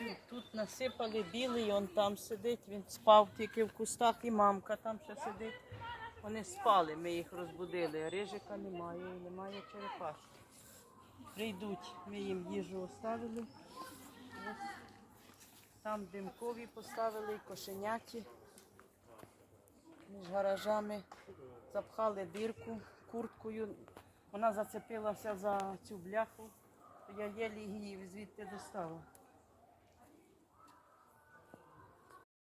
бачив, тут насипали білий, он там сидить, він спав тільки в кустах, і мамка там ще сидить. Вони спали, ми їх розбудили. Рижика немає, і немає черепашки. Прийдуть, ми їм їжу оставили. Там димкові поставили, кошеняті. Між гаражами запхали дирку курткою. Вона зацепилася за цю бляху. то Я єлі її звідти достала.